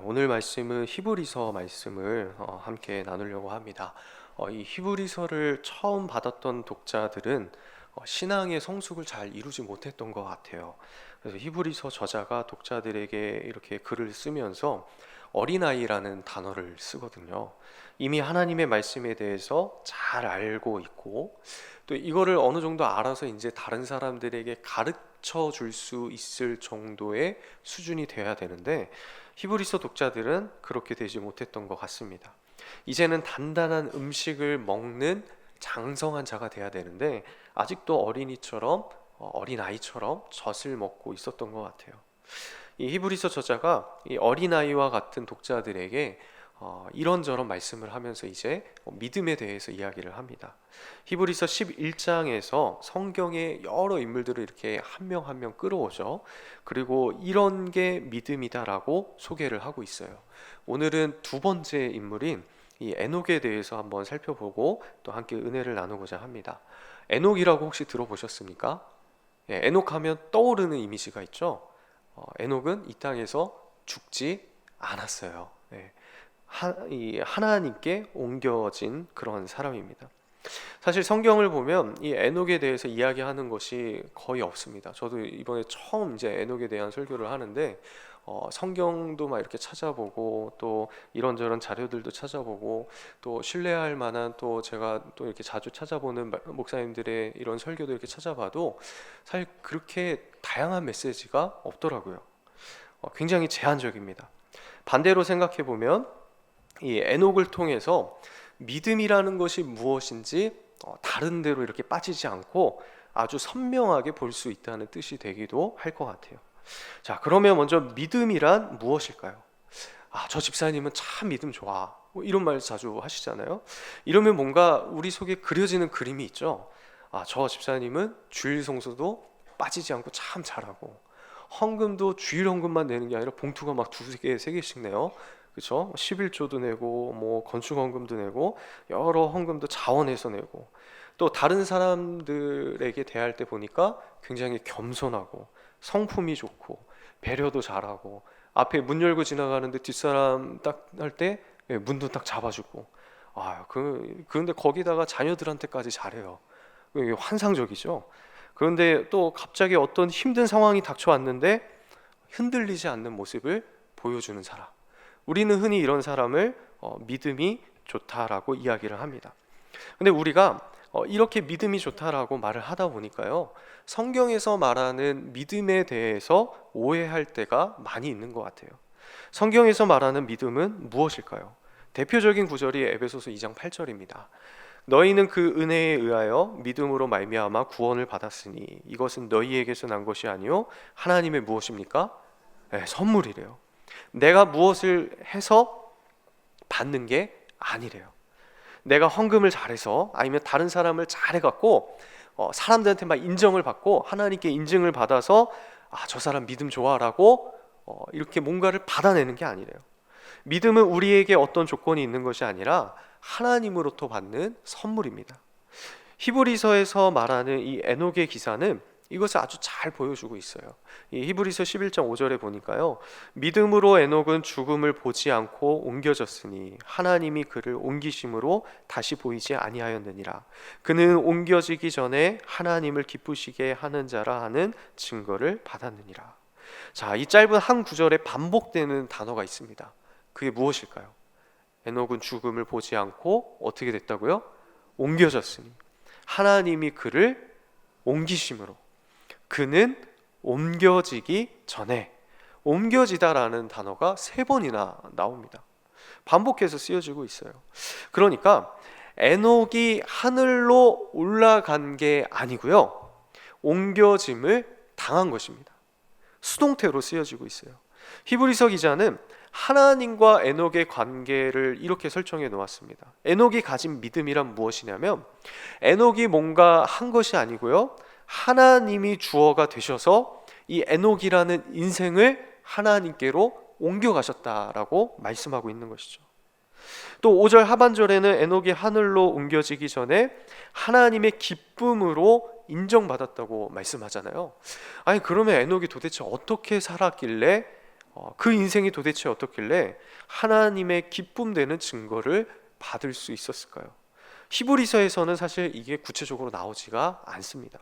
오늘 말씀은 히브리서 말씀을 어, 함께 나누려고 합니다. 어, 이 히브리서를 처음 받았던 독자들은 어, 신앙의 성숙을 잘 이루지 못했던 것 같아요. 그래서 히브리서 저자가 독자들에게 이렇게 글을 쓰면서 어린아이라는 단어를 쓰거든요. 이미 하나님의 말씀에 대해서 잘 알고 있고 또 이거를 어느 정도 알아서 이제 다른 사람들에게 가르쳐 줄 수 있을 정도의 수준이 돼야 되는데 히브리서 독자들은 그렇게 되지 못했던 것 같습니다. 이제는 단단한 음식을 먹는 장성한 자가 돼야 되는데 아직도 어린이처럼 어, 어린 아이처럼 젖을 먹고 있었던 것 같아요. 이 히브리서 저자가 이 어린 아이와 같은 독자들에게 어, 이런저런 말씀을 하면서 이제 믿음에 대해서 이야기를 합니다. 히브리서 11장에서 성경의 여러 인물들을 이렇게 한명 한 명 끌어오죠. 그리고 이런 게 믿음이다라고 소개를 하고 있어요. 오늘은 두 번째 인물인 이 에녹에 대해서 한번 살펴보고 또 함께 은혜를 나누고자 합니다. 에녹이라고 혹시 들어보셨습니까? 예, 에녹 하면 떠오르는 이미지가 있죠. 어, 에녹은 이 땅에서 죽지 않았어요. 예, 하나님께 옮겨진 그런 사람입니다. 사실 성경을 보면 이 에녹에 대해서 이야기하는 것이 거의 없습니다. 저도 이번에 처음 이제 에녹에 대한 설교를 하는데 어, 성경도 막 이렇게 찾아보고 또 이런저런 자료들도 찾아보고 또 신뢰할 만한 또 제가 또 이렇게 자주 찾아보는 마- 목사님들의 이런 설교도 이렇게 찾아봐도 사실 그렇게 다양한 메시지가 없더라고요. 어, 굉장히 제한적입니다. 반대로 생각해 보면 이 에녹을 통해서 믿음이라는 것이 무엇인지 어, 다른 데로 이렇게 빠지지 않고 아주 선명하게 볼 수 있다는 뜻이 되기도 할 것 같아요. 자, 그러면 먼저 믿음이란 무엇일까요? 아, 저 집사님은 참 믿음 좋아. 뭐 이런 말 자주 하시잖아요. 이러면 뭔가 우리 속에 그려지는 그림이 있죠. 아, 저 집사님은 주일 성수도 빠지지 않고 참 잘하고 헌금도 주일 헌금만 내는 게 아니라 봉투가 막 두세 개, 세 개씩 내요. 그렇죠? 11조도 내고 뭐 건축 헌금도 내고 여러 헌금도 자원해서 내고 또 다른 사람들에게 대할 때 보니까 굉장히 겸손하고 성품이 좋고 배려도 잘하고 앞에 문 열고 지나가는데 뒷사람 딱 할 때 문도 딱 잡아주고 아 그 그런데 거기다가 자녀들한테까지 잘해요. 환상적이죠. 그런데 또 갑자기 어떤 힘든 상황이 닥쳐왔는데 흔들리지 않는 모습을 보여주는 사람. 우리는 흔히 이런 사람을 어, 믿음이 좋다라고 이야기를 합니다. 근데 우리가 어, 이렇게 믿음이 좋다라고 말을 하다 보니까요. 성경에서 말하는 믿음에 대해서 오해할 때가 많이 있는 것 같아요. 성경에서 말하는 믿음은 무엇일까요? 대표적인 구절이 에베소서 2장 8절입니다. 너희는 그 은혜에 의하여 믿음으로 말미암아 구원을 받았으니 이것은 너희에게서 난 것이 아니요 하나님의 무엇입니까? 네, 선물이래요. 내가 무엇을 해서 받는 게 아니래요. 내가 헌금을 잘해서 아니면 다른 사람을 잘해갖고 어, 사람들한테 막 인정을 받고 하나님께 인증을 받아서 아 저 사람 믿음 좋아라고 어, 이렇게 뭔가를 받아내는 게 아니래요. 믿음은 우리에게 어떤 조건이 있는 것이 아니라 하나님으로부터 받는 선물입니다. 히브리서에서 말하는 이 에녹의 기사는 이것을 아주 잘 보여주고 있어요. 이 히브리서 11장 5절에 보니까요. 믿음으로 에녹은 죽음을 보지 않고 옮겨졌으니 하나님이 그를 옮기심으로 다시 보이지 아니하였느니라. 그는 옮겨지기 전에 하나님을 기쁘시게 하는 자라 하는 증거를 받았느니라. 자, 이 짧은 한 구절에 반복되는 단어가 있습니다. 그게 무엇일까요? 에녹은 죽음을 보지 않고 어떻게 됐다고요? 옮겨졌으니 하나님이 그를 옮기심으로 그는 옮겨지기 전에 옮겨지다라는 단어가 세 번이나 나옵니다. 반복해서 쓰여지고 있어요. 그러니까 에녹이 하늘로 올라간 게 아니고요. 옮겨짐을 당한 것입니다. 수동태로 쓰여지고 있어요. 히브리서 기자는 하나님과 에녹의 관계를 이렇게 설정해 놓았습니다. 에녹이 가진 믿음이란 무엇이냐면 에녹이 뭔가 한 것이 아니고요. 하나님이 주어가 되셔서 이 에녹이라는 인생을 하나님께로 옮겨 가셨다라고 말씀하고 있는 것이죠. 또 5절 하반절에는 에녹이 하늘로 옮겨지기 전에 하나님의 기쁨으로 인정받았다고 말씀하잖아요. 아니 그러면 에녹이 도대체 어떻게 살았길래 어, 그 인생이 도대체 어떻길래 하나님의 기쁨 되는 증거를 받을 수 있었을까요? 히브리서에서는 사실 이게 구체적으로 나오지가 않습니다.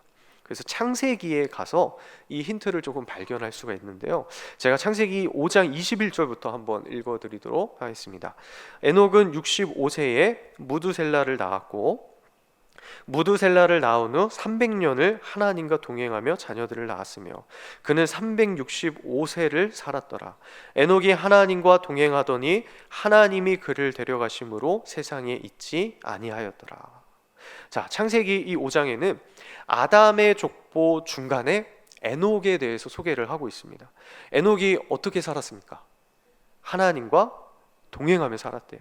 그래서 창세기에 가서 이 힌트를 조금 발견할 수가 있는데요. 제가 창세기 5장 21절부터 한번 읽어드리도록 하겠습니다. 에녹은 65세에 무두셀라를 낳았고 무두셀라를 낳은 후 300년을 하나님과 동행하며 자녀들을 낳았으며 그는 365세를 살았더라. 에녹이 하나님과 동행하더니 하나님이 그를 데려가심으로 세상에 있지 아니하였더라. 자, 창세기 이 5장에는 아담의 족보 중간에 에녹에 대해서 소개를 하고 있습니다. 에녹이 어떻게 살았습니까? 하나님과 동행하며 살았대요.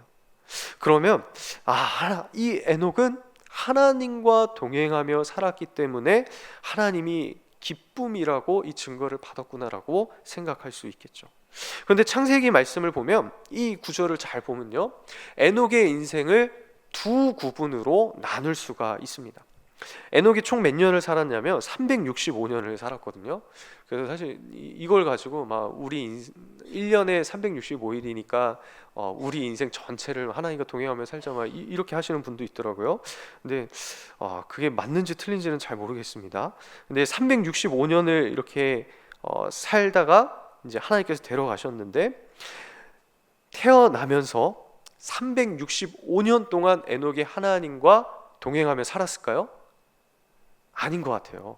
그러면 아, 이 에녹은 하나님과 동행하며 살았기 때문에 하나님이 기쁨이라고 이 증거를 받았구나라고 생각할 수 있겠죠. 그런데 창세기 말씀을 보면 이 구절을 잘 보면요. 에녹의 인생을 두 구분으로 나눌 수가 있습니다. 에녹이 총 몇 년을 살았냐면 365년을 살았거든요. 그래서 사실 이걸 가지고 막 우리 1년에 365일이니까 어, 우리 인생 전체를 하나님과 동행하며 살자 막 이 렇게 하시는 분도 있더라고요. 근데 어, 그게 맞는지 틀린지는 잘 모르겠습니다. 근데 365년을 이렇게 어, 살다가 이제 하나님께서 데려가셨는데 태어나면서 365년 동안 에녹이 하나님과 동행하며 살았을까요? 아닌 것 같아요.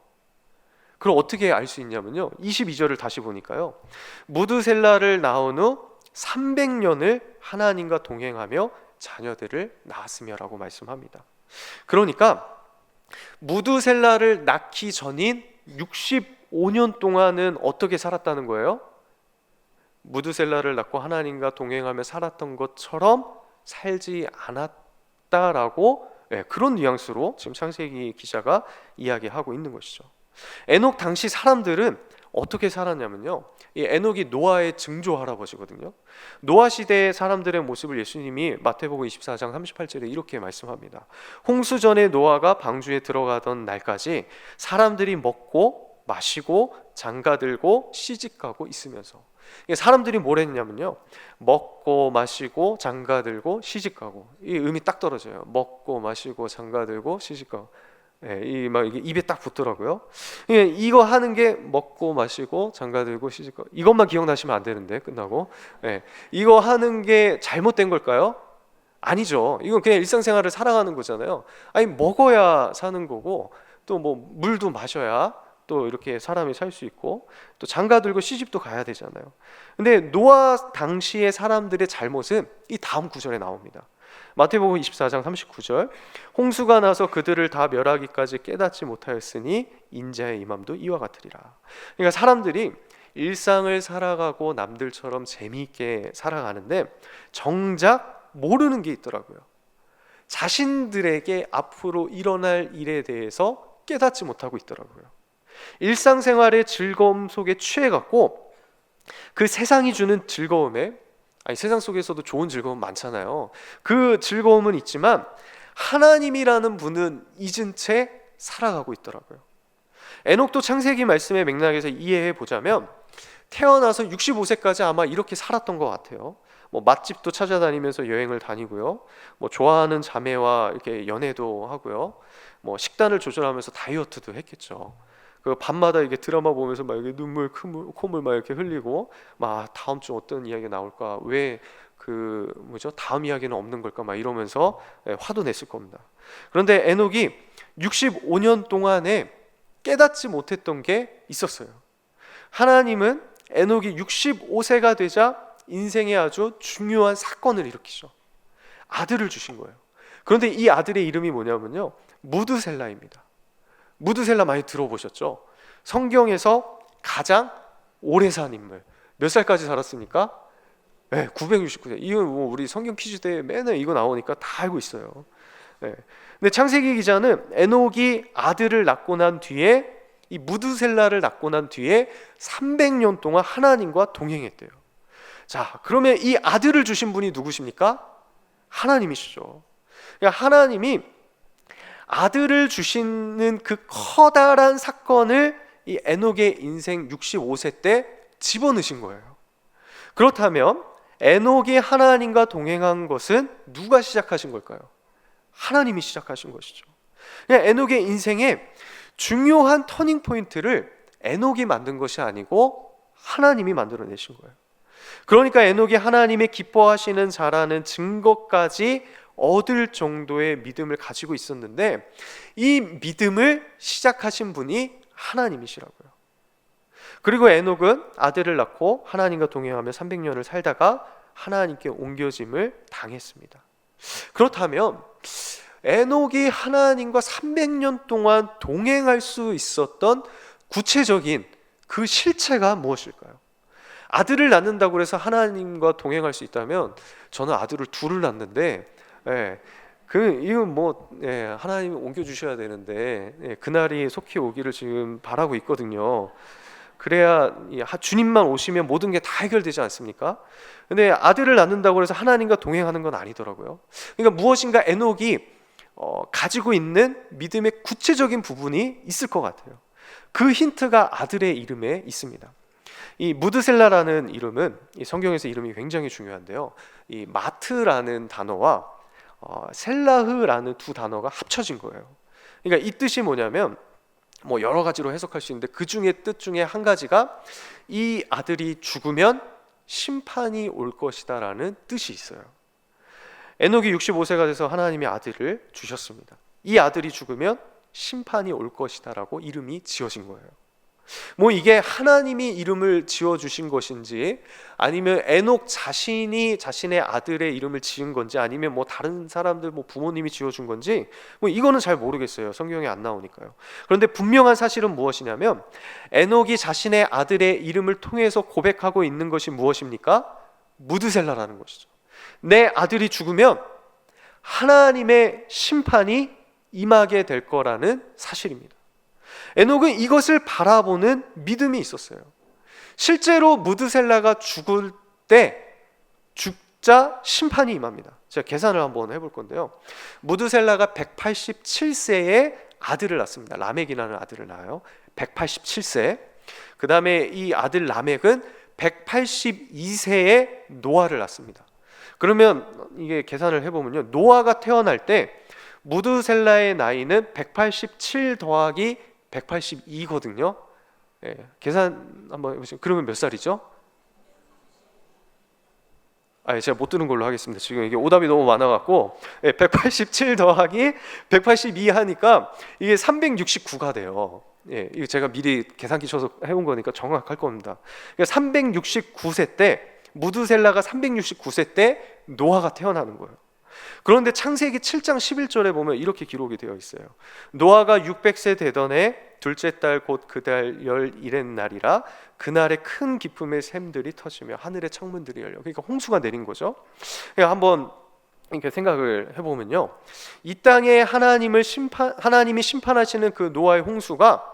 그럼 어떻게 알 수 있냐면요. 22절을 다시 보니까요. 무드셀라를 낳은 후 300년을 하나님과 동행하며 자녀들을 낳았으며라고 말씀합니다. 그러니까 무드셀라를 낳기 전인 65년 동안은 어떻게 살았다는 거예요? 무드셀라를 낳고 하나님과 동행하며 살았던 것처럼 살지 않았다라고 네, 그런 뉘앙스로 지금 창세기 기자가 이야기하고 있는 것이죠. 에녹 당시 사람들은 어떻게 살았냐면요. 이 에녹이 노아의 증조 할아버지거든요. 노아 시대의 사람들의 모습을 예수님이 마태복음 24장 38절에 이렇게 말씀합니다. 홍수 전에 노아가 방주에 들어가던 날까지 사람들이 먹고 마시고 장가 들고 시집 가고 있으면서 사람들이 뭘 했냐면요. 먹고 마시고 장가 들고 시집 가고 이 음이 딱 떨어져요. 먹고 마시고 장가 들고 시집 가고 예, 이막 입에 딱 붙더라고요. 예, 이거 하는 게 먹고 마시고 장가 들고 시집 가고 이것만 기억나시면 안 되는데 끝나고 예, 이거 하는 게 잘못된 걸까요? 아니죠. 이건 그냥 일상생활을 살아가는 거잖아요. 아니 먹어야 사는 거고 또 뭐 물도 마셔야 또 이렇게 사람이 살 수 있고 또 장가 들고 시집도 가야 되잖아요. 근데 노아 당시의 사람들의 잘못은 이 다음 구절에 나옵니다. 마태복음 24장 39절 홍수가 나서 그들을 다 멸하기까지 깨닫지 못하였으니 인자의 임함도 이와 같으리라. 그러니까 사람들이 일상을 살아가고 남들처럼 재미있게 살아가는데 정작 모르는 게 있더라고요. 자신들에게 앞으로 일어날 일에 대해서 깨닫지 못하고 있더라고요. 일상생활의 즐거움 속에 취해갖고 그 세상이 주는 즐거움에 아니 세상 속에서도 좋은 즐거움 많잖아요. 그 즐거움은 있지만 하나님이라는 분은 잊은 채 살아가고 있더라고요. 에녹도 창세기 말씀의 맥락에서 이해해 보자면 태어나서 65세까지 아마 이렇게 살았던 것 같아요. 뭐 맛집도 찾아다니면서 여행을 다니고요. 뭐 좋아하는 자매와 이렇게 연애도 하고요. 뭐 식단을 조절하면서 다이어트도 했겠죠. 그 밤마다 이게 드라마 보면서 막 이렇게 눈물 콧물, 콧물 막 이렇게 흘리고 막 다음 주 어떤 이야기가 나올까 왜 그 뭐죠 다음 이야기는 없는 걸까 막 이러면서 예, 화도 냈을 겁니다. 그런데 에녹이 65년 동안에 깨닫지 못했던 게 있었어요. 하나님은 에녹이 65세가 되자 인생의 아주 중요한 사건을 일으키죠. 아들을 주신 거예요. 그런데 이 아들의 이름이 뭐냐면요. 무드셀라입니다. 무드셀라 많이 들어보셨죠? 성경에서 가장 오래 산 인물. 몇 살까지 살았습니까? 네, 969세. 이건 뭐 우리 성경 퀴즈 때 맨날 이거 나오니까 다 알고 있어요. 네. 근데 창세기 기자는 에녹이 아들을 낳고 난 뒤에 이 무드셀라를 낳고 난 뒤에 300년 동안 하나님과 동행했대요. 자, 그러면 이 아들을 주신 분이 누구십니까? 하나님이시죠. 그러니까 하나님이 아들을 주시는 그 커다란 사건을 이 에녹의 인생 65세 때 집어넣으신 거예요. 그렇다면 에녹이 하나님과 동행한 것은 누가 시작하신 걸까요? 하나님이 시작하신 것이죠. 에녹의 인생에 중요한 터닝 포인트를 에녹이 만든 것이 아니고 하나님이 만들어내신 거예요. 그러니까 에녹이 하나님의 기뻐하시는 자라는 증거까지 얻을 정도의 믿음을 가지고 있었는데 이 믿음을 시작하신 분이 하나님이시라고요. 그리고 에녹은 아들을 낳고 하나님과 동행하며 300년을 살다가 하나님께 옮겨짐을 당했습니다. 그렇다면 에녹이 하나님과 300년 동안 동행할 수 있었던 구체적인 그 실체가 무엇일까요? 아들을 낳는다고 해서 하나님과 동행할 수 있다면 저는 아들을 둘을 낳는데 예, 그 이건 뭐 예, 하나님이 옮겨 주셔야 되는데 예, 그날이 속히 오기를 지금 바라고 있거든요. 그래야 주님만 오시면 모든 게 다 해결되지 않습니까? 근데 아들을 낳는다고 해서 하나님과 동행하는 건 아니더라고요. 그러니까 무엇인가 에녹이 어, 가지고 있는 믿음의 구체적인 부분이 있을 것 같아요. 그 힌트가 아들의 이름에 있습니다. 이 무드셀라라는 이름은 이 성경에서 이름이 굉장히 중요한데요. 이 마트라는 단어와 어, 셀라흐라는 두 단어가 합쳐진 거예요. 그러니까 이 뜻이 뭐냐면 뭐 여러 가지로 해석할 수 있는데 그 중에 뜻 중에 한 가지가 이 아들이 죽으면 심판이 올 것이다라는 뜻이 있어요. 에녹이 65세가 돼서 하나님의 아들을 주셨습니다. 이 아들이 죽으면 심판이 올 것이다라고 이름이 지어진 거예요. 뭐 이게 하나님이 이름을 지어 주신 것인지 아니면 에녹 자신이 자신의 아들의 이름을 지은 건지 아니면 뭐 다른 사람들 뭐 부모님이 지어 준 건지 뭐 이거는 잘 모르겠어요. 성경에 안 나오니까요. 그런데 분명한 사실은 무엇이냐면 에녹이 자신의 아들의 이름을 통해서 고백하고 있는 것이 무엇입니까? 무드셀라라는 것이죠. 내 아들이 죽으면 하나님의 심판이 임하게 될 거라는 사실입니다. 에녹은 이것을 바라보는 믿음이 있었어요. 실제로 무드셀라가 죽을 때 죽자 심판이 임합니다. 제가 계산을 한번 해볼 건데요. 무드셀라가 187세에 아들을 낳습니다. 라멕이라는 아들을 낳아요. 187세. 그 다음에 이 아들 라멕은 182세에 노아를 낳습니다. 그러면 이게 계산을 해보면요. 노아가 태어날 때 무드셀라의 나이는 187 더하기 182거든요. 예, 계산 한번 해보시면 그러면 몇 살이죠? 아, 제가 못 들은 걸로 하겠습니다. 지금 이게 오답이 너무 많아갖고 예, 187 더하기 182 하니까 이게 369가 돼요. 예, 이거 제가 미리 계산기 쳐서 해본 거니까 정확할 겁니다. 그러니까 369세 때 무드셀라가 369세 때 노아가 태어나는 거예요. 그런데 창세기 7장 11절에 보면 이렇게 기록이 되어 있어요. 노아가 600세 되던 해 둘째 달 곧 그달 열일의 날이라 그날에 큰 기쁨의 샘들이 터지며 하늘의 창문들이 열려. 그러니까 홍수가 내린 거죠. 그러니까 한번 이렇게 생각을 해보면요, 이 땅에 하나님을 심판 하나님이 심판하시는 그 노아의 홍수가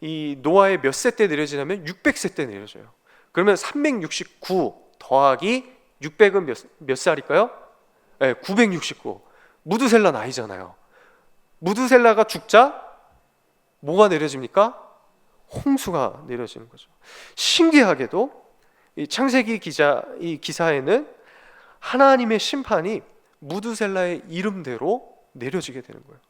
이 노아의 몇 세 때 내려지냐면 600세 때 내려져요. 그러면 369 더하기 600은 몇, 몇 살일까요? 네, 969. 무드셀라 나이잖아요. 무드셀라가 죽자 뭐가 내려집니까? 홍수가 내려지는 거죠. 신기하게도 이 창세기 기자 이 기사에는 하나님의 심판이 무드셀라의 이름대로 내려지게 되는 거예요.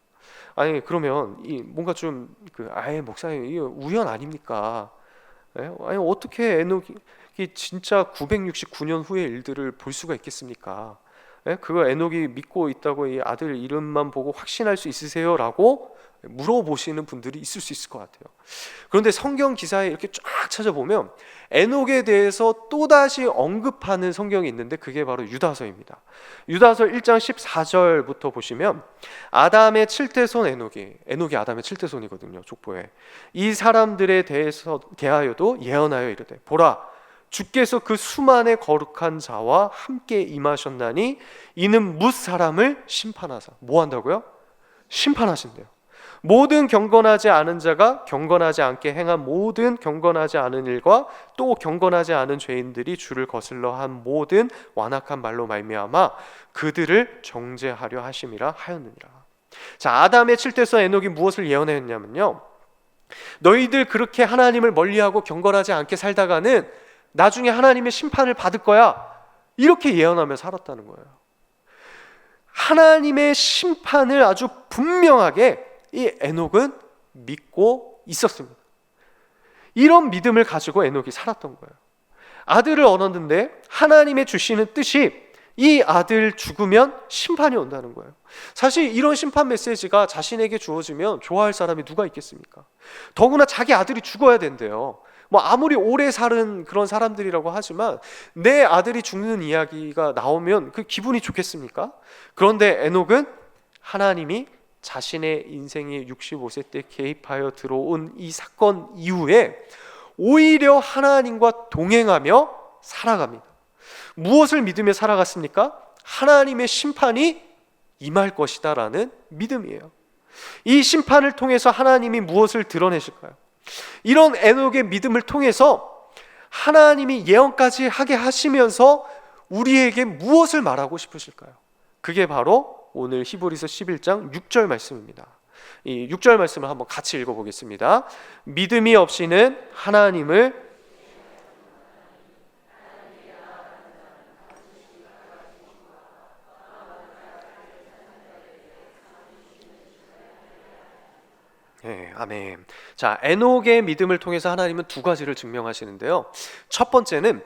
아니 그러면 이 뭔가 좀 그 아예 목사님 이 우연 아닙니까? 예? 아니 어떻게 에녹이 진짜 969년 후의 일들을 볼 수가 있겠습니까? 예? 그거 에녹이 믿고 있다고 이 아들 이름만 보고 확신할 수 있으세요?라고 물어보시는 분들이 있을 수 있을 것 같아요. 그런데 성경 기사에 이렇게 쫙 찾아보면 에녹에 대해서 또다시 언급하는 성경이 있는데 그게 바로 유다서입니다. 유다서 1장 14절부터 보시면 아담의 칠대손 에녹이 에녹이 아담의 칠대손이거든요. 족보에. 이 사람들에 대해서 대하여도 예언하여 이르되 보라 주께서 그 수만의 거룩한 자와 함께 임하셨나니 이는 뭇 사람을 심판하사 뭐 한다고요? 심판하신대요. 모든 경건하지 않은 자가 경건하지 않게 행한 모든 경건하지 않은 일과 또 경건하지 않은 죄인들이 주를 거슬러 한 모든 완악한 말로 말미암아 그들을 정죄하려 하심이라 하였느니라. 자, 아담의 칠대서 에녹이 무엇을 예언했냐면요. 너희들 그렇게 하나님을 멀리하고 경건하지 않게 살다가는 나중에 하나님의 심판을 받을 거야. 이렇게 예언하며 살았다는 거예요. 하나님의 심판을 아주 분명하게 이 에녹은 믿고 있었습니다. 이런 믿음을 가지고 에녹이 살았던 거예요. 아들을 얻었는데 하나님의 주시는 뜻이 이 아들 죽으면 심판이 온다는 거예요. 사실 이런 심판 메시지가 자신에게 주어지면 좋아할 사람이 누가 있겠습니까? 더구나 자기 아들이 죽어야 된대요. 뭐 아무리 오래 사는 그런 사람들이라고 하지만 내 아들이 죽는 이야기가 나오면 그 기분이 좋겠습니까? 그런데 에녹은 하나님이 자신의 인생의 65세 때 개입하여 들어온 이 사건 이후에 오히려 하나님과 동행하며 살아갑니다. 무엇을 믿으며 살아갔습니까? 하나님의 심판이 임할 것이다라는 믿음이에요. 이 심판을 통해서 하나님이 무엇을 드러내실까요? 이런 에녹의 믿음을 통해서 하나님이 예언까지 하게 하시면서 우리에게 무엇을 말하고 싶으실까요? 그게 바로 오늘 히브리서 11장 6절 말씀입니다. 이 6절 말씀을 한번 같이 읽어 보겠습니다. 믿음이 없이는 하나님을 네, 아멘. 자, 에녹의 믿음을 통해서 하나님은 두 가지를 증명하시는데요. 첫 번째는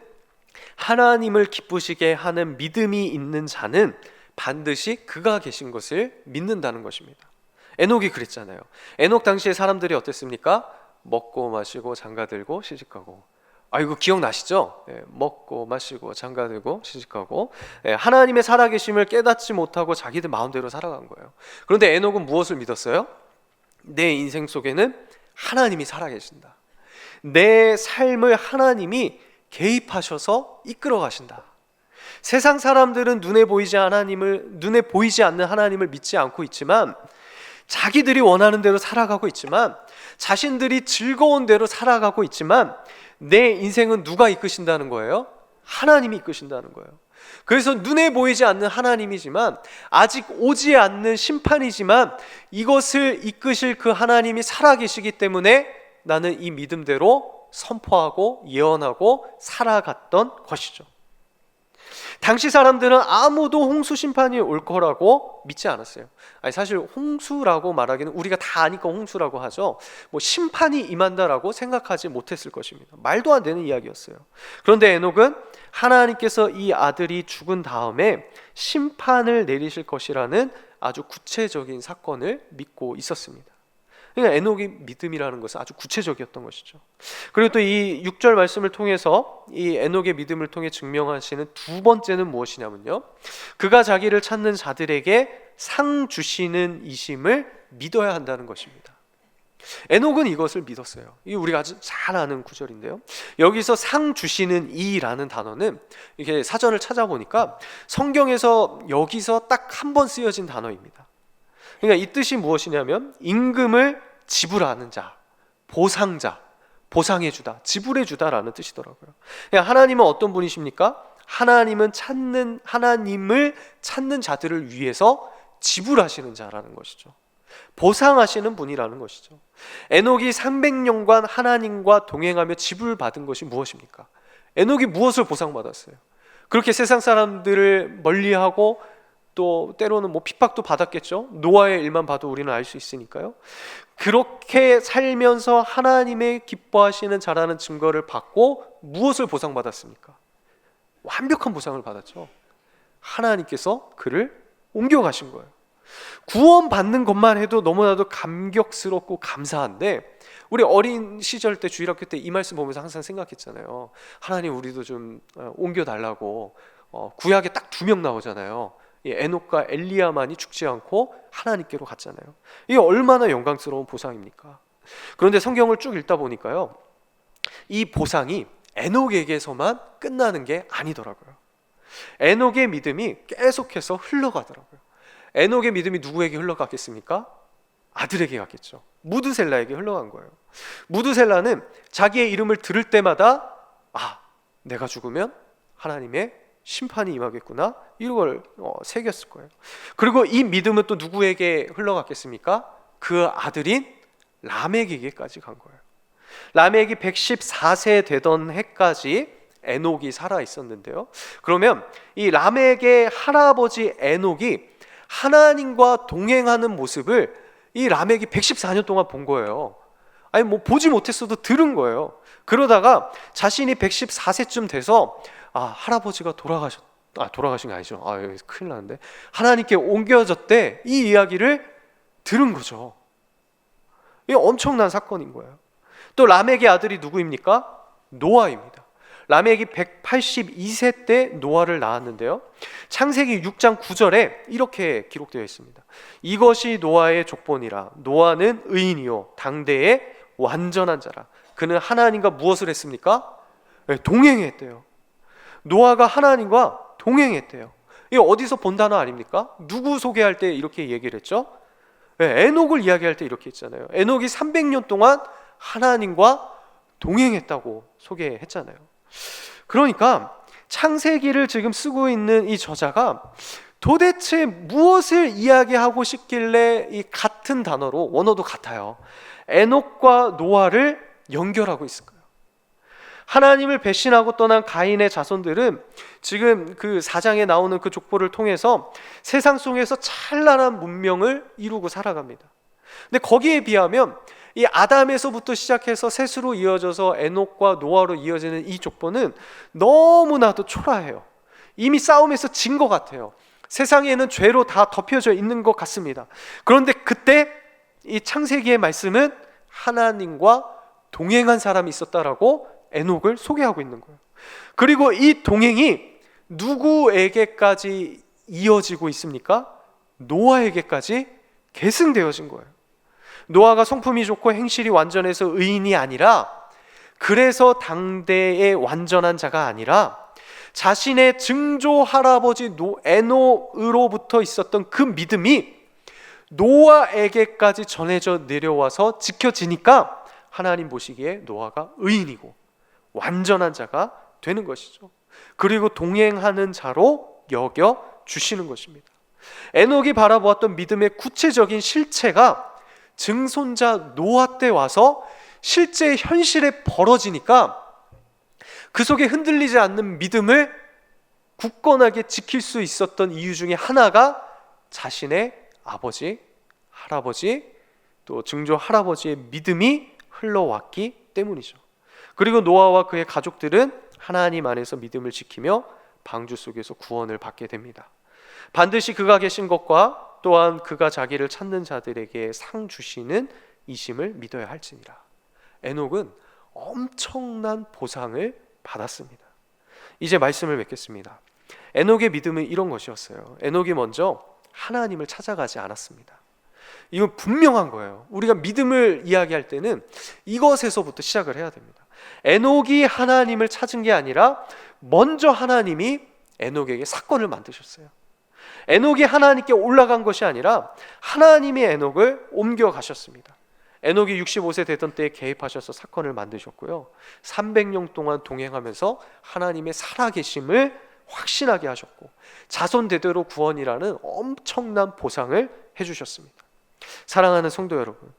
하나님을 기쁘시게 하는 믿음이 있는 자는 반드시 그가 계신 것을 믿는다는 것입니다. 에녹이 그랬잖아요. 에녹 당시에 사람들이 어땠습니까? 먹고 마시고 장가 들고 시집가고. 아 이거 기억나시죠? 예, 먹고 마시고 장가 들고 시집가고 예, 하나님의 살아계심을 깨닫지 못하고 자기들 마음대로 살아간 거예요. 그런데 에녹은 무엇을 믿었어요? 내 인생 속에는 하나님이 살아계신다. 내 삶을 하나님이 개입하셔서 이끌어 가신다. 세상 사람들은 눈에 보이지 하나님을 눈에 보이지 않는 하나님을 믿지 않고 있지만 자기들이 원하는 대로 살아가고 있지만 자신들이 즐거운 대로 살아가고 있지만 내 인생은 누가 이끄신다는 거예요? 하나님이 이끄신다는 거예요. 그래서 눈에 보이지 않는 하나님이지만 아직 오지 않는 심판이지만 이것을 이끄실 그 하나님이 살아계시기 때문에 나는 이 믿음대로 선포하고 예언하고 살아갔던 것이죠. 당시 사람들은 아무도 홍수 심판이 올 거라고 믿지 않았어요. 아니 사실 홍수라고 말하기는 우리가 다 아니까 홍수라고 하죠. 뭐 심판이 임한다라고 생각하지 못했을 것입니다. 말도 안 되는 이야기였어요. 그런데 에녹은 하나님께서 이 아들이 죽은 다음에 심판을 내리실 것이라는 아주 구체적인 사건을 믿고 있었습니다. 그러니까 에녹의 믿음이라는 것은 아주 구체적이었던 것이죠. 그리고 또 이 6절 말씀을 통해서 이 에녹의 믿음을 통해 증명하시는 두 번째는 무엇이냐면요. 그가 자기를 찾는 자들에게 상 주시는 이심을 믿어야 한다는 것입니다. 에녹은 이것을 믿었어요. 이 우리가 아주 잘 아는 구절인데요. 여기서 상 주시는 이라는 단어는 이렇게 사전을 찾아보니까 성경에서 여기서 딱 한 번 쓰여진 단어입니다. 그러니까 이 뜻이 무엇이냐면 임금을 지불하는 자, 보상자, 보상해주다, 지불해주다라는 뜻이더라고요. 하나님은 어떤 분이십니까? 하나님은 찾는 하나님을 찾는 자들을 위해서 지불하시는 자라는 것이죠. 보상하시는 분이라는 것이죠. 에녹이 300년간 하나님과 동행하며 지불받은 것이 무엇입니까? 에녹이 무엇을 보상받았어요? 그렇게 세상 사람들을 멀리하고 또 때로는 뭐 핍박도 받았겠죠. 노아의 일만 봐도 우리는 알 수 있으니까요. 그렇게 살면서 하나님의 기뻐하시는 자라는 증거를 받고 무엇을 보상받았습니까? 완벽한 보상을 받았죠. 하나님께서 그를 옮겨가신 거예요. 구원 받는 것만 해도 너무나도 감격스럽고 감사한데 우리 어린 시절 때 주일학교 때 이 말씀 보면서 항상 생각했잖아요. 하나님 우리도 좀 어, 옮겨 달라고 어, 구약에 딱 두 명 나오잖아요. 에녹과 엘리야만이 죽지 않고 하나님께로 갔잖아요. 이게 얼마나 영광스러운 보상입니까? 그런데 성경을 쭉 읽다 보니까요. 이 보상이 에녹에게서만 끝나는 게 아니더라고요. 에녹의 믿음이 계속해서 흘러가더라고요. 에녹의 믿음이 누구에게 흘러갔겠습니까? 아들에게 갔겠죠. 무드셀라에게 흘러간 거예요. 무드셀라는 자기의 이름을 들을 때마다 아, 내가 죽으면 하나님의 심판이 임하겠구나 이걸 어, 새겼을 거예요. 그리고 이 믿음은 또 누구에게 흘러갔겠습니까? 그 아들인 라멕에게까지 간 거예요. 라멕이 114세 되던 해까지 에녹이 살아 있었는데요. 그러면 이 라멕의 할아버지 에녹이 하나님과 동행하는 모습을 이 라멕이 114년 동안 본 거예요. 아니 뭐 보지 못했어도 들은 거예요. 그러다가 자신이 114세쯤 돼서 아 할아버지가 돌아가셨 아 돌아가신 게 아니죠. 아 큰일 나는데 하나님께 옮겨졌대 이 이야기를 들은 거죠. 이 엄청난 사건인 거예요. 또 라멕의 아들이 누구입니까? 노아입니다. 라멕이 182세 때 노아를 낳았는데요. 창세기 6장 9절에 이렇게 기록되어 있습니다. 이것이 노아의 족본이라 노아는 의인이요 당대의 완전한 자라. 그는 하나님과 무엇을 했습니까? 네, 동행했대요. 노아가 하나님과 동행했대요. 이게 어디서 본 단어 아닙니까? 누구 소개할 때 이렇게 얘기를 했죠? 네, 에녹을 이야기할 때 이렇게 했잖아요. 에녹이 300년 동안 하나님과 동행했다고 소개했잖아요. 그러니까 창세기를 지금 쓰고 있는 이 저자가 도대체 무엇을 이야기하고 싶길래 이 같은 단어로 원어도 같아요. 에녹과 노아를 연결하고 있을까요? 하나님을 배신하고 떠난 가인의 자손들은 지금 그 사장에 나오는 그 족보를 통해서 세상 속에서 찬란한 문명을 이루고 살아갑니다. 근데 거기에 비하면 이 아담에서부터 시작해서 셋으로 이어져서 에녹과 노아로 이어지는 이 족보는 너무나도 초라해요. 이미 싸움에서 진 것 같아요. 세상에는 죄로 다 덮여져 있는 것 같습니다. 그런데 그때 이 창세기의 말씀은 하나님과 동행한 사람이 있었다라고 에녹을 소개하고 있는 거예요. 그리고 이 동행이 누구에게까지 이어지고 있습니까? 노아에게까지 계승되어진 거예요. 노아가 성품이 좋고 행실이 완전해서 의인이 아니라 그래서 당대의 완전한 자가 아니라 자신의 증조 할아버지 에노으로부터 있었던 그 믿음이 노아에게까지 전해져 내려와서 지켜지니까 하나님 보시기에 노아가 의인이고 완전한 자가 되는 것이죠. 그리고 동행하는 자로 여겨 주시는 것입니다. 에녹이 바라보았던 믿음의 구체적인 실체가 증손자 노아 때 와서 실제 현실에 벌어지니까 그 속에 흔들리지 않는 믿음을 굳건하게 지킬 수 있었던 이유 중에 하나가 자신의 아버지, 할아버지, 또 증조 할아버지의 믿음이 흘러왔기 때문이죠. 그리고 노아와 그의 가족들은 하나님 안에서 믿음을 지키며 방주 속에서 구원을 받게 됩니다. 반드시 그가 계신 것과 또한 그가 자기를 찾는 자들에게 상 주시는 이심을 믿어야 할지니라. 에녹은 엄청난 보상을 받았습니다. 이제 말씀을 맺겠습니다. 에녹의 믿음은 이런 것이었어요. 에녹이 먼저 하나님을 찾아가지 않았습니다. 이건 분명한 거예요. 우리가 믿음을 이야기할 때는 이것에서부터 시작을 해야 됩니다. 에녹이 하나님을 찾은 게 아니라 먼저 하나님이 에녹에게 사건을 만드셨어요. 에녹이 하나님께 올라간 것이 아니라 하나님이 에녹을 옮겨 가셨습니다. 에녹이 65세 되던 때에 개입하셔서 사건을 만드셨고요. 300년 동안 동행하면서 하나님의 살아계심을 확신하게 하셨고 자손 대대로 구원이라는 엄청난 보상을 해주셨습니다. 사랑하는 성도 여러분,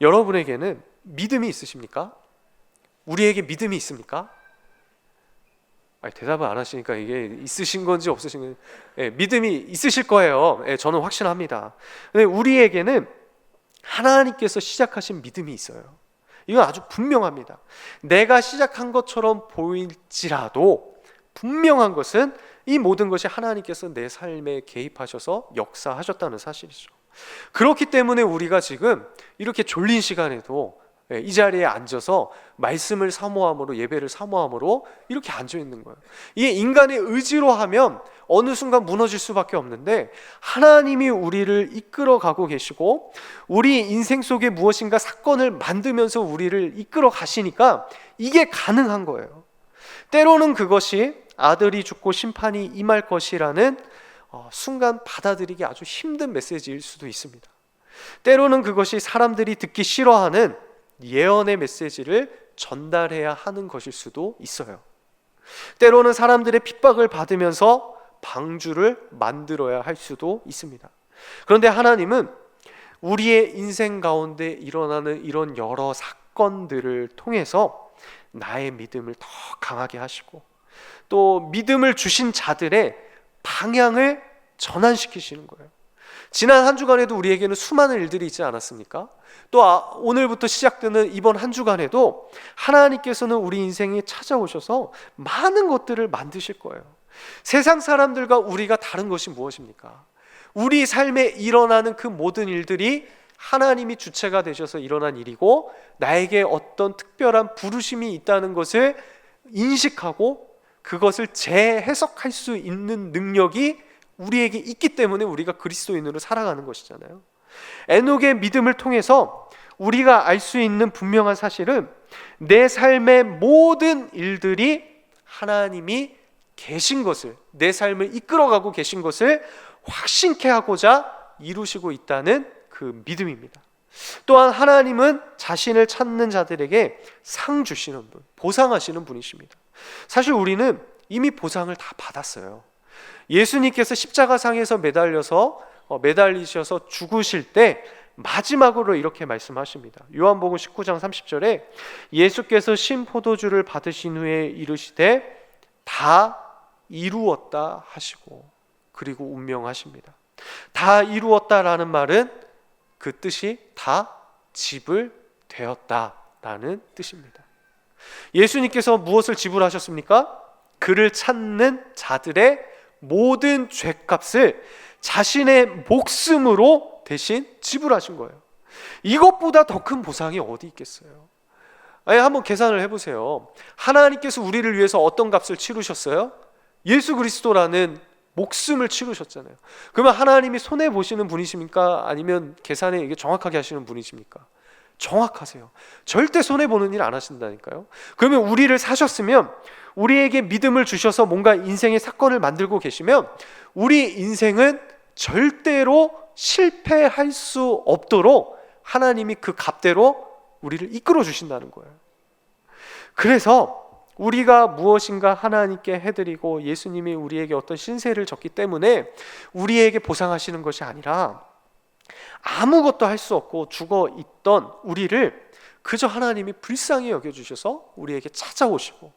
여러분에게는 믿음이 있으십니까? 우리에게 믿음이 있습니까? 아니, 대답을 안 하시니까 이게 있으신 건지 없으신 건지 예, 믿음이 있으실 거예요. 예, 저는 확신합니다. 근데 우리에게는 하나님께서 시작하신 믿음이 있어요. 이건 아주 분명합니다. 내가 시작한 것처럼 보일지라도 분명한 것은 이 모든 것이 하나님께서 내 삶에 개입하셔서 역사하셨다는 사실이죠. 그렇기 때문에 우리가 지금 이렇게 졸린 시간에도 예, 이 자리에 앉아서 말씀을 사모함으로 예배를 사모함으로 이렇게 앉아 있는 거예요. 이게 인간의 의지로 하면 어느 순간 무너질 수밖에 없는데 하나님이 우리를 이끌어 가고 계시고 우리 인생 속에 무엇인가 사건을 만들면서 우리를 이끌어 가시니까 이게 가능한 거예요. 때로는 그것이 아들이 죽고 심판이 임할 것이라는 어, 순간 받아들이기 아주 힘든 메시지일 수도 있습니다. 때로는 그것이 사람들이 듣기 싫어하는 예언의 메시지를 전달해야 하는 것일 수도 있어요. 때로는 사람들의 핍박을 받으면서 방주를 만들어야 할 수도 있습니다. 그런데 하나님은 우리의 인생 가운데 일어나는 이런 여러 사건들을 통해서 나의 믿음을 더 강하게 하시고 또 믿음을 주신 자들의 방향을 전환시키시는 거예요. 지난 한 주간에도 우리에게는 수많은 일들이 있지 않았습니까? 또 아, 오늘부터 시작되는 이번 한 주간에도 하나님께서는 우리 인생에 찾아오셔서 많은 것들을 만드실 거예요. 세상 사람들과 우리가 다른 것이 무엇입니까? 우리 삶에 일어나는 그 모든 일들이 하나님이 주체가 되셔서 일어난 일이고 나에게 어떤 특별한 부르심이 있다는 것을 인식하고 그것을 재해석할 수 있는 능력이 우리에게 있기 때문에 우리가 그리스도인으로 살아가는 것이잖아요. 에녹의 믿음을 통해서 우리가 알 수 있는 분명한 사실은 내 삶의 모든 일들이 하나님이 계신 것을 내 삶을 이끌어가고 계신 것을 확신케 하고자 이루시고 있다는 그 믿음입니다. 또한 하나님은 자신을 찾는 자들에게 상 주시는 분, 보상하시는 분이십니다. 사실 우리는 이미 보상을 다 받았어요. 예수님께서 십자가상에서 매달려서 어, 매달리셔서 죽으실 때 마지막으로 이렇게 말씀하십니다. 요한복음 19장 30절에 예수께서 신 포도주를 받으신 후에 이르시되 다 이루었다 하시고 그리고 운명하십니다. 다 이루었다라는 말은 그 뜻이 다 집을 되었다라는 뜻입니다. 예수님께서 무엇을 지불하셨습니까? 그를 찾는 자들의 모든 죄값을 자신의 목숨으로 대신 지불하신 거예요. 이것보다 더 큰 보상이 어디 있겠어요? 아니 한번 계산을 해보세요. 하나님께서 우리를 위해서 어떤 값을 치르셨어요? 예수 그리스도라는 목숨을 치르셨잖아요. 그러면 하나님이 손해 보시는 분이십니까? 아니면 계산에 이게 정확하게 하시는 분이십니까? 정확하세요. 절대 손해 보는 일 안 하신다니까요. 그러면 우리를 사셨으면 우리에게 믿음을 주셔서 뭔가 인생의 사건을 만들고 계시면 우리 인생은 절대로 실패할 수 없도록 하나님이 그 값대로 우리를 이끌어 주신다는 거예요. 그래서 우리가 무엇인가 하나님께 해드리고 예수님이 우리에게 어떤 신세를 졌기 때문에 우리에게 보상하시는 것이 아니라 아무것도 할 수 없고 죽어 있던 우리를 그저 하나님이 불쌍히 여겨 주셔서 우리에게 찾아오시고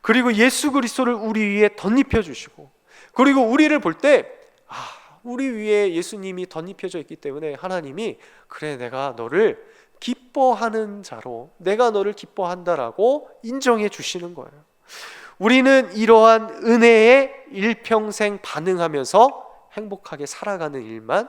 그리고 예수 그리스도를 우리 위에 덧입혀 주시고 그리고 우리를 볼때 아, 우리 위에 예수님이 덧입혀져 있기 때문에 하나님이 그래 내가 너를 기뻐하는 자로 내가 너를 기뻐한다라고 인정해 주시는 거예요. 우리는 이러한 은혜에 일평생 반응하면서 행복하게 살아가는 일만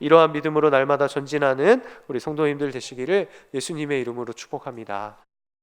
이러한 믿음으로 날마다 전진하는 우리 성도님들 되시기를 예수님의 이름으로 축복합니다.